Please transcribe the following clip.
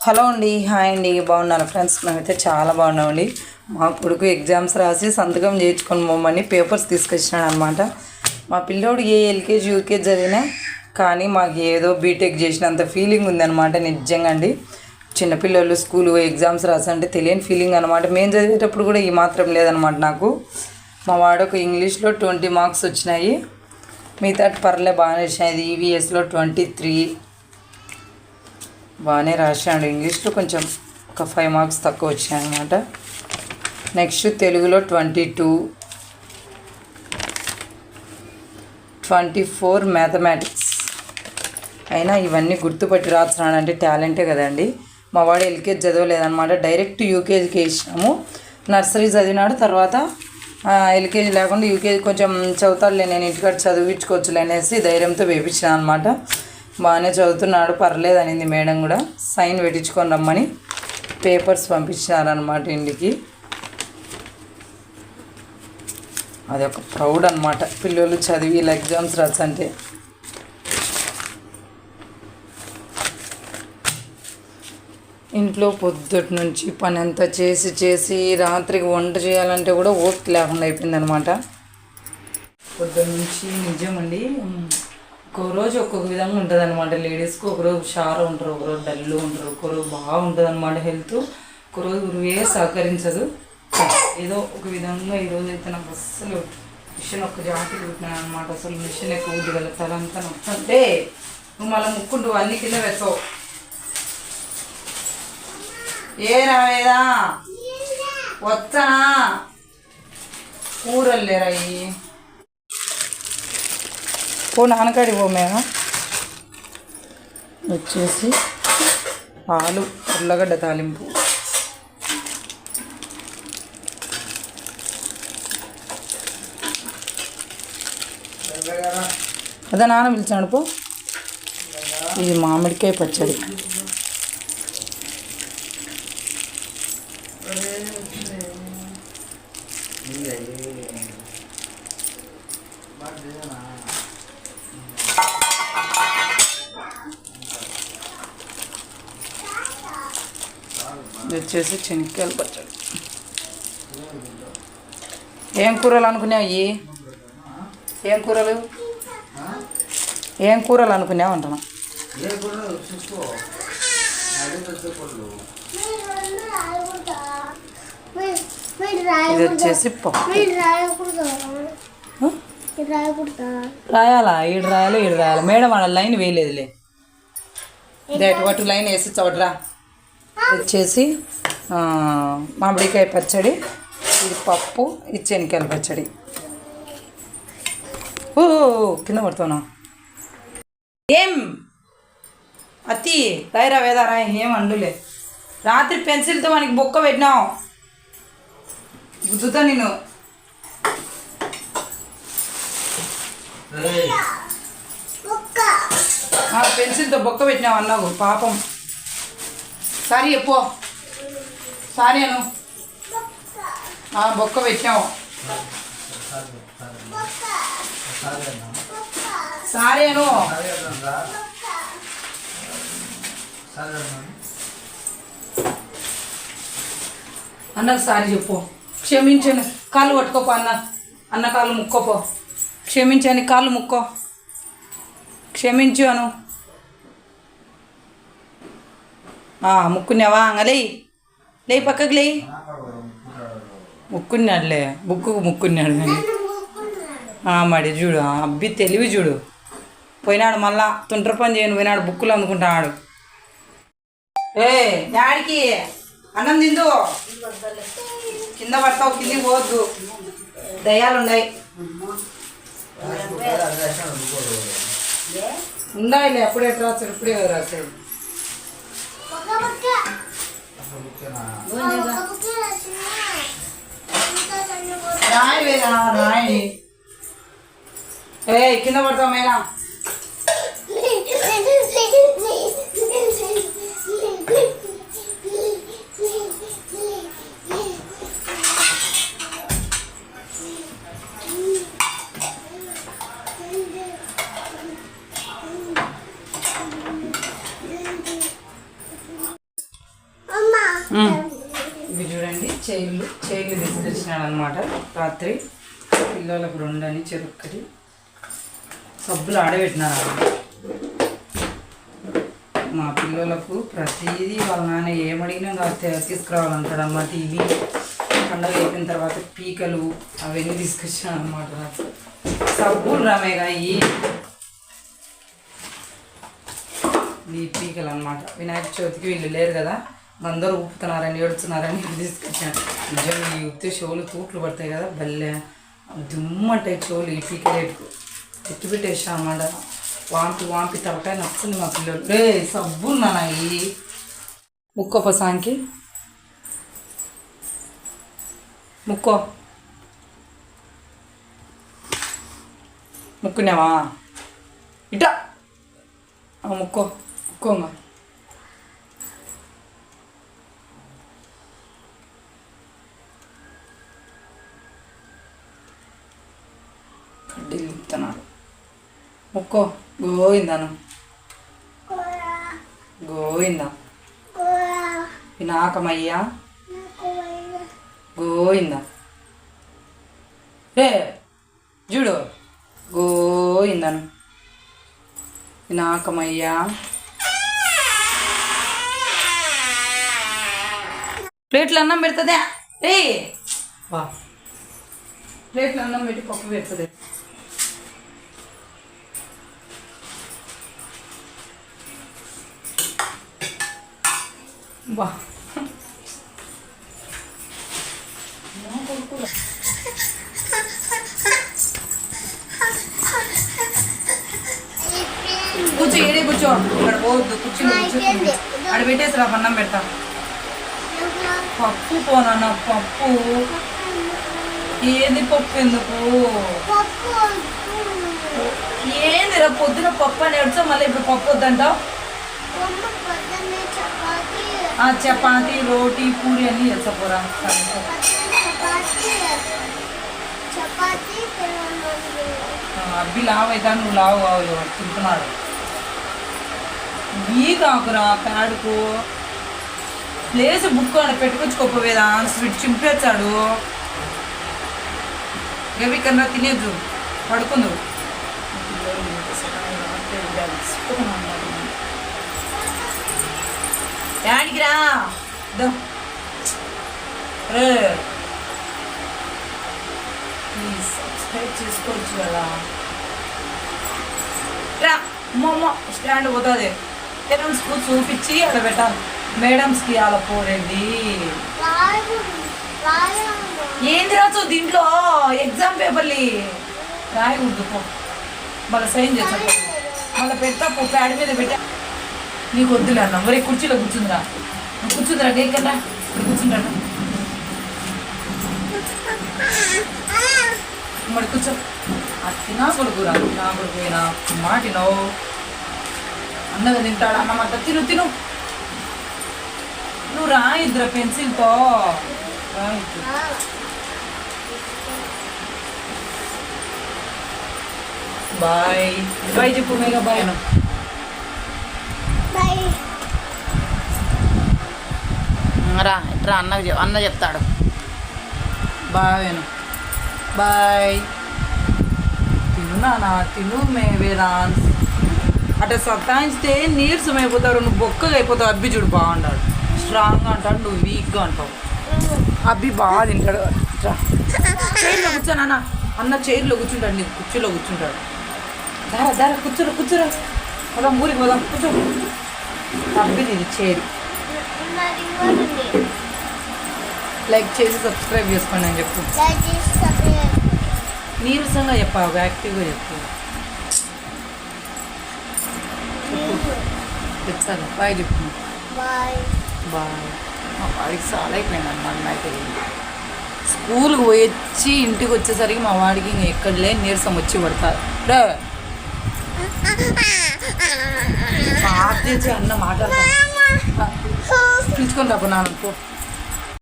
Hello అండి hi అండి బాగున్నాను ఫ్రెండ్స్? మేమైతే చాలా బాగున్నామండి. మా కొడుకు ఎగ్జామ్స్ రాసి సంతకం చేయించుకొని పోమని పేపర్స్ తీసుకొచ్చినాడు అనమాట మా పిల్లోడు ఏ ఎల్కేజీ యూకేజీ చదివినా కానీ మాకు ఏదో బీటెక్ చేసినంత ఫీలింగ్ ఉందన్నమాట నిజంగా అండి. చిన్నపిల్లలు స్కూల్ ఎగ్జామ్స్ రాసంటే తెలియని ఫీలింగ్ అనమాట మేము చదివేటప్పుడు కూడా ఈ మాత్రం లేదనమాట నాకు. మా వాడకు ఇంగ్లీష్లో ట్వంటీ మార్క్స్ వచ్చినాయి. మిగతా పర్లే బాగానే వచ్చినాయి. ఈవీఎస్లో ట్వంటీ త్రీ. బాగానే రాశాడు. ఇంగ్లీష్లో కొంచెం ఒక ఫైవ్ మార్క్స్ తక్కువ వచ్చాయి అనమాట నెక్స్ట్ తెలుగులో twenty two twenty four mathematics అయినా ఇవన్నీ గుర్తుపట్టి రాస్తున్నాడు అంటే టాలెంటే కదండి. మా వాడు ఎల్కేజీ చదవలేదన్నమాట. డైరెక్ట్ యూకేజీకి వేసినాము నర్సరీ చదివినాడు. తర్వాత ఎల్కేజీ లేకుండా యూకేజీ కొంచెం చదువుతాడులే నేను ఇంటికాడ చదివించుకోవచ్చులే అనేసి ధైర్యంతో వేపించాను అనమాట బాగానే చదువుతున్నాడు పర్లేదు అనింది మేడం కూడా. సైన్ పెట్టించుకొని రమ్మని పేపర్స్ పంపించినారనమాట ఇంటికి. అది ఒక ప్రౌడ్ అనమాట పిల్లలు చదివి ఇలా ఎగ్జామ్స్ రాసంటే. ఇంట్లో పొద్దుటి నుంచి పని అంతా చేసి చేసి రాత్రికి వంట చేయాలంటే కూడా ఓపిక లేకుండా అయిపోయిందనమాట పొద్దున్న నుంచి నిజమండి ఒక్కొక్క రోజు ఒక్కొక్క విధంగా ఉంటుంది అనమాట లేడీస్కి ఒకరోజు షార్ ఉంటారు ఒకరోజు డల్ ఉంటారు ఒకరోజు బాగుంటుంది అనమాట హెల్త్. ఒకరోజు ఉరువే సహకరించదు. ఏదో ఒక విధంగా ఈరోజు అయితే నాకు అస్సలు మిషన్ ఒక్క జాకెట్ కుట్టినాను అనమాట అసలు మిషన్ ఎక్కువ ఊదిగల తలంతా నొప్పుంటే నువ్వు మళ్ళీ ముక్కుంటూ అన్ని కింద వెచ్చవు ఏ రావేదా వచ్చనా కూరలు లేరా పో నాన్నకాడి పో మేము. వచ్చేసి పాలు ఉల్లగడ్డ తాలింపు. అదే నాన్న పిలిచాడు పో. ఇది మామిడికాయ పచ్చడి. ఇది వచ్చేసి చెనిక్కాయల పచ్చడి. ఏం కూరలు అనుకున్నావు ఏం కూరలు? ఏం కూరలు అనుకున్నావు అంటున్నా? ఇది వచ్చేసి పప్పు. రాయాలా? ఈడు రాయాలి ఈడు రాయాలి. మేడం వాళ్ళ లైన్ వేయలేదులే. దేట్ వాటి లైన్ వేసి చోటరా. వచ్చేసి ఆ, మామిడికాయ పచ్చడి ఇది పప్పు ఇది శనక్కాయల పచ్చడి. ఓ కింద పడుతున్నా. ఏం? అతి రాయిరా వేదా రాయి ఏం అండులే. రాత్రి పెన్సిల్తో మనకి బొక్క పెట్టినావు. గుద్దుతా నేను ఆ, పెన్సిల్తో బొక్క పెట్టినావు అన్నావు పాపం. సారీ చెప్పు సారీ అను. బొక్క పెట్టాము సారీ అను. అన్నకు సారీ చెప్పు. క్షమించండి కాళ్ళు పట్టుకోపో అన్న. అన్న కాళ్ళు ముక్కోపో. క్షమించండి కాళ్ళు ముక్కో. క్షమించు అను. ముక్కున్నావా అంగలే లే పక్కకు లే ముక్కున్నాడులే. బుక్కుకు ముక్కున్నాడు కానీ. మరి చూడు అబ్బి తెలివి చూడు. పోయినాడు మళ్ళా తుంట్ర పని చేయను పోయినాడు బుక్కులు అందుకుంటాడు ఏ డాడికి అన్నం తిందు. కింద పడతావు కిందికి పోవద్దు. దయ్యాలు ఉన్నాయి ఉండాలి అప్పుడే రాస్తాడు ఇప్పుడే కదా రాస్తాడు రాయి రాయి. ఏ కింద పడతావు మేనా? చైర్లు చైర్లు తీసుకొచ్చినాను అనమాట రాత్రి పిల్లలకు రెండని చెరుక్కటి సబ్బులు ఆడబెట్టినారు మా పిల్లలకు ప్రతిదీ వాళ్ళ నాన్న ఏమడిగినా నాకు తీసుకురావాలంటాడు అన్నమాట ఇవి పండగ అయిపోయిన తర్వాత పీకలు అవన్నీ తీసుకొచ్చాను అనమాట నాకు. సబ్బులు రామేగా ఇవి ఈ పీకలు అనమాట వినాయక చవితికి వీళ్ళు లేరు కదా. అందరూ ఊపుతున్నారని ఏడుస్తున్నారని తీసుకొచ్చాను. నిజం ఈ ఉత్తే షోలు తూట్లు పడతాయి కదా భలే దుమ్మంటాయి చెవులు ఈ పీకలేటుకు ఎట్టు పెట్టేసా వాంపి వాంపి తలకాయ నచ్చింది మా పిల్లలు. రే సబ్బులు నాన్న ఈ ముక్కొప్ప సాంకి ముక్కో. ముక్కునేవా ఇటా. ముక్కో. ముక్కోంగా కడ్డీలు ఇస్తున్నాడు ముక్కో గోవిందను. గోవిందా. వినాకమయ్యా గోవిందా. రే చూడు. గోవిందను. వినాకమయ్యా ప్లేట్లు అన్నం పెడుతుందే. రే వా. ప్లేట్లు అన్నం పెట్టి పప్పు పెడుతుంది. కూర్చో ఏడే కూర్చో. ఇక్కడ పోవద్దు కూర్చుని కూర్చో. అక్కడ పెట్టేసి రా అన్నం పెడతా. పప్పు పోనన్న పప్పు? ఏది పప్పు ఎందుకు? ఏంది రా పొద్దున పప్పు అని ఏడ్చో మళ్ళీ ఇప్పుడు పప్పు వద్దంటావు? చపాతి రోటీ పూరి అన్ని చేస్తా చపాతి అబ్బి లావు అవుతా నువ్వు లావు కావు తింటున్నాడు. ఈ కాకురా ప్యాడుకు. ప్లేస్ బుక్ అని పెట్టుకొచ్చుకోపోవేదా స్వీట్ చింపేచ్చాడు గవి కన్నా తినేద్దు పడుకుందు. యాడికి ప్లీజ్ సబ్స్క్రైబ్ చేసుకోవచ్చు కదా రా మొమ్మ స్టాండ్ పోతుంది. పేరెంట్స్కు చూపించి అక్కడ పెట్టాలి మేడమ్స్కి అలా పోరండి ఏంది రాచు దీంట్లో ఎగ్జామ్ పేపర్లు రాయకూడదు పో. మళ్ళీ సైన్ చేస్తా మళ్ళీ పెడతా పో. ప్యాడ్ మీద పెట్టా. నీకు వద్దులే అన్న. మరి కుర్చీలో కూర్చుందిరా. కూర్చుందిరా కేకన్నా కూర్చుంటా మరి కూర్చో. అది నా కొడుకురా నా కొడుకు నా మాటినో. అన్నది తింటాడు? అన్నమాట తిను తిను. నువ్వు రా ఇద్దరు పెన్సిల్తో బాయ్. బాయ్ చెప్పు మేఘ బాయ్ బాయ్. రా ఇట్రా అన్న అన్న చెప్తాడు. Bye bye. తిను నానా తిను మేవే రాన్స్ అట్లా సత్తాయిస్తే నీరసం అయిపోతారు నువ్వు బొక్కగా అయిపోతావు అబ్బి చూడు బాగుంటాడు స్ట్రాంగ్గా అంటాడు నువ్వు వీక్గా అంటావు అబ్బి బాగా తింటాడు. చైర్లో కూర్చో నాన్న అన్న చైర్లో కూర్చుంటాడు నీకు కుర్చీలో కూర్చుంటాడు. దారా దారా కూర్చోరా కూర్చోరా. పోదాం ఊరికి పోదాం కూర్చో. అబ్బిది ఇది చైర్ లైక్ చేసి సబ్స్క్రైబ్ చేసుకోండి అని చెప్పు. నీరసంగా చెప్పావు యాక్టివ్గా చెప్పు. చెప్తాను. బాయ్ చెప్పు. బాయ్ బాయ్ మా వాడికి చాలా అయిపోయింది అన్నమాట అయితే. స్కూల్కి వచ్చి ఇంటికి వచ్చేసరికి మా వాడికి ఇంక ఎక్కడ లేని నీరసం వచ్చి పడతారు తెచ్చి అన్న మాట్లాడతాను పిలుచుకొని రాపో నాన్న